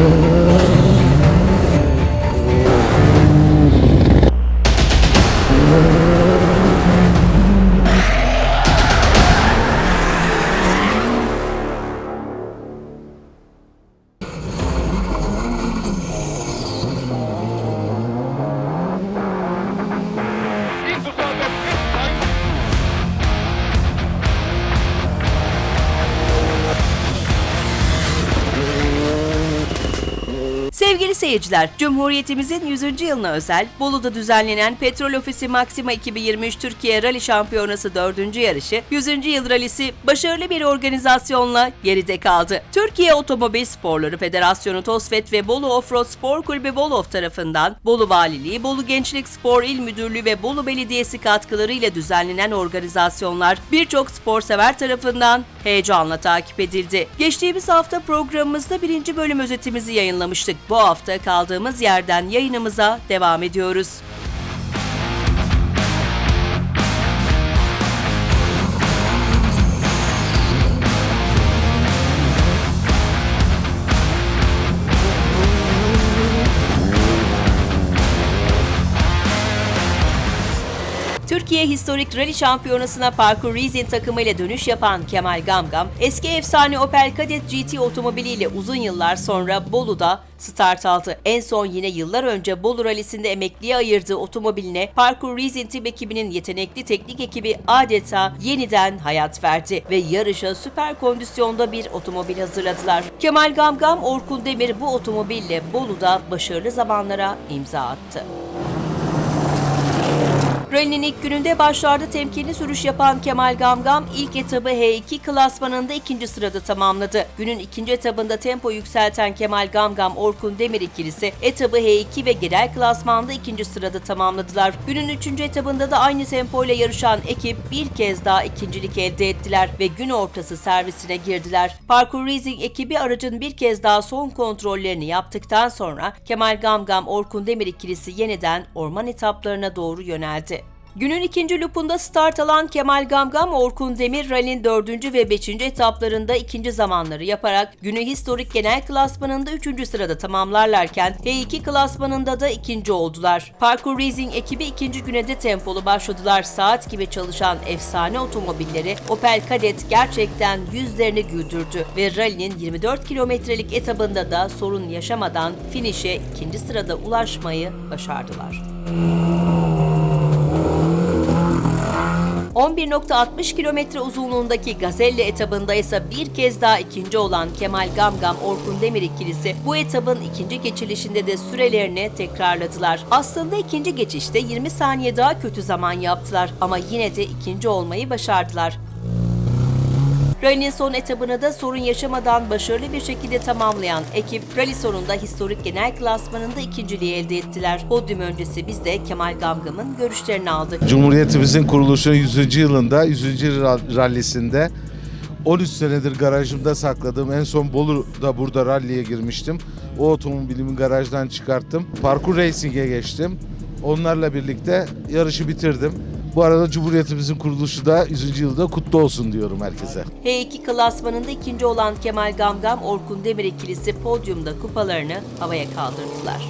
Yeah. Sevgili seyirciler, Cumhuriyetimizin 100. yılına özel Bolu'da düzenlenen Petrol Ofisi Maxima 2023 Türkiye Rally Şampiyonası 4. yarışı 100. yıl rallisi başarılı bir organizasyonla geride kaldı. Türkiye Otomobil Sporları Federasyonu TOSFET ve Bolu Offroad Spor Kulübü Bolov tarafından Bolu Valiliği, Bolu Gençlik Spor İl Müdürlüğü ve Bolu Belediyesi katkılarıyla düzenlenen organizasyonlar birçok spor sever tarafından heyecanla takip edildi. Geçtiğimiz hafta programımızda birinci bölüm özetimizi yayınlamıştık. Bu hafta kaldığımız yerden yayınımıza devam ediyoruz. Türkiye Historik Rally Şampiyonası'na Parkur Racing takımıyla dönüş yapan Kemal Gamgam, eski efsane Opel Kadett GT otomobiliyle uzun yıllar sonra Bolu'da start aldı. En son yine yıllar önce Bolu Rally'sinde emekliye ayırdığı otomobiline Parkur Racing Team ekibinin yetenekli teknik ekibi adeta yeniden hayat verdi ve yarışa süper kondisyonda bir otomobil hazırladılar. Kemal Gamgam, Orkun Demir bu otomobille Bolu'da başarılı zamanlara imza attı. Rally'nin ilk gününde başlarda temkinli sürüş yapan Kemal Gamgam ilk etabı H2 klasmanında ikinci sırada tamamladı. Günün ikinci etabında tempo yükselten Kemal Gamgam Orkun Demir ikilisi etabı H2 ve genel klasmanda ikinci sırada tamamladılar. Günün üçüncü etabında da aynı tempoyla yarışan ekip bir kez daha ikincilik elde ettiler ve gün ortası servisine girdiler. Parkur Racing ekibi aracın bir kez daha son kontrollerini yaptıktan sonra Kemal Gamgam Orkun Demir ikilisi yeniden orman etaplarına doğru yöneldi. Günün ikinci lupunda start alan Kemal Gamgam, Orkun Demir, Rally'nin dördüncü ve beşinci etaplarında ikinci zamanları yaparak günü historik genel klasmanında üçüncü sırada tamamlarlarken H2 klasmanında da ikinci oldular. Parkur Racing ekibi ikinci güne de tempolu başladılar. Saat gibi çalışan efsane otomobilleri Opel Kadett gerçekten yüzlerini güldürdü ve Rally'nin 24 kilometrelik etabında da sorun yaşamadan finişe ikinci sırada ulaşmayı başardılar. 11.60 kilometre uzunluğundaki Gazelle etabında ise bir kez daha ikinci olan Kemal Gamgam Orkun Demir ikilisi bu etabın ikinci geçilişinde de sürelerini tekrarladılar. Aslında ikinci geçişte 20 saniye daha kötü zaman yaptılar ama yine de ikinci olmayı başardılar. Rally'nin son etabını da sorun yaşamadan başarılı bir şekilde tamamlayan ekip rally sonunda historik genel klasmanında ikinciliği elde ettiler. Podyum öncesi biz de Kemal Gamgam'ın görüşlerini aldık. Cumhuriyetimizin kuruluşu 100. yılında 100. ra- rallisinde 13 senedir garajımda sakladığım en son Bolu'da burada ralliye girmiştim. O otomobilimi garajdan çıkarttım. Parkur Racing'e geçtim. Onlarla birlikte yarışı bitirdim. Bu arada Cumhuriyetimizin kuruluşu da 100. yılda kutlu olsun diyorum herkese. H2 klasmanında ikinci olan Kemal Gamgam, Orkun Demir ikilisi podyumda kupalarını havaya kaldırdılar.